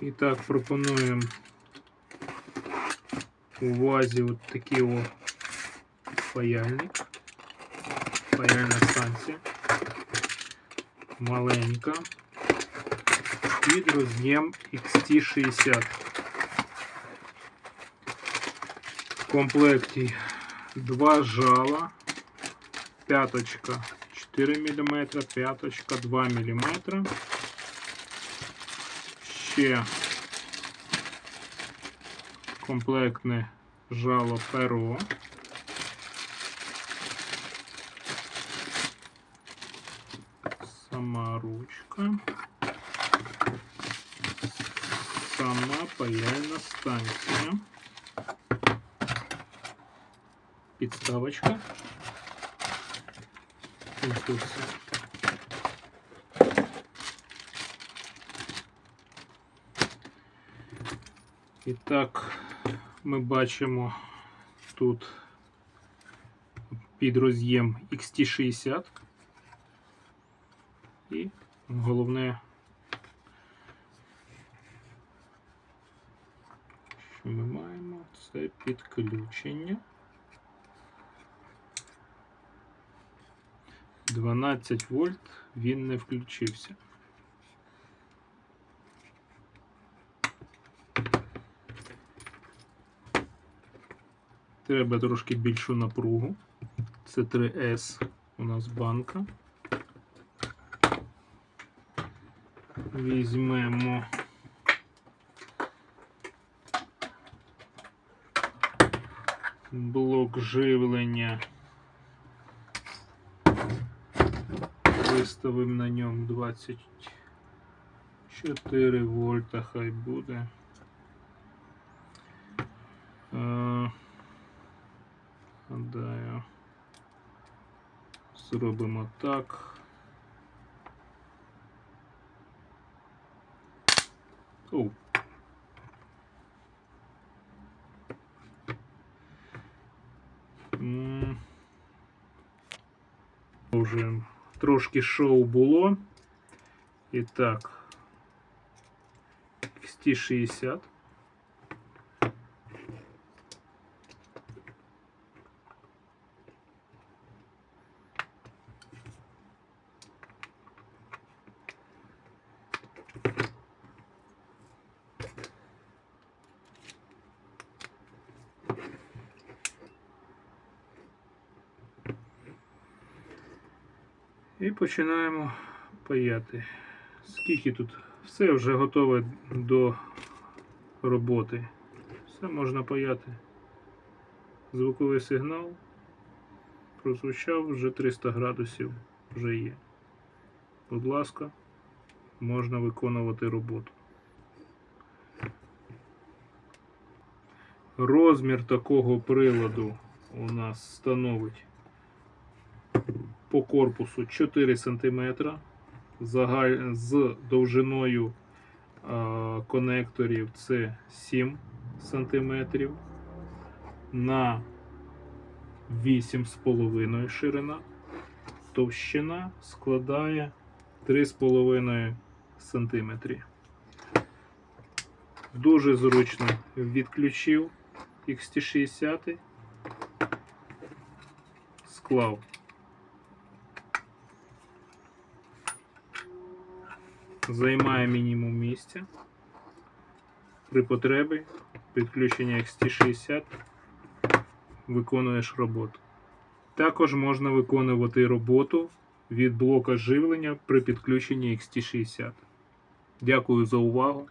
І так, пропонуємо увазі от такий о паяльник. Паяльна станція. Маленька. Під роз'єм XT60. В комплекті два жала, п'яточка 4 мм, п'яточка 2 мм. Ще комплектне жало перо. Сама ручка. Сама паяльна станція. Підставочка. Інструкція. І так, ми бачимо тут під роз'єм XT60. І головне, що ми маємо, це підключення. 12 вольт він не включився. Треба трошки більшу напругу. Це 3С у нас банка. Візьмемо блок живлення. Виставимо на ньому 24 вольта, хай буде. Гадаю, зробимо так. Оу. М. Вже трошки шоу було. І так. XT60. І починаємо паяти. Скільки тут? Все вже готове до роботи. Все можна паяти. Звуковий сигнал прозвучав вже 300 градусів вже є. Будь ласка, можна виконувати роботу. Розмір такого приладу у нас становить по корпусу 4 см з довжиною а, конекторів це 7 см на 8,5 ширина. Товщина складає 3,5 см. Дуже зручно відключив XT60, склав. Займає мінімум місця. При потребі підключення XT60 виконуєш роботу. Також можна виконувати роботу від блока живлення при підключенні XT60. Дякую за увагу.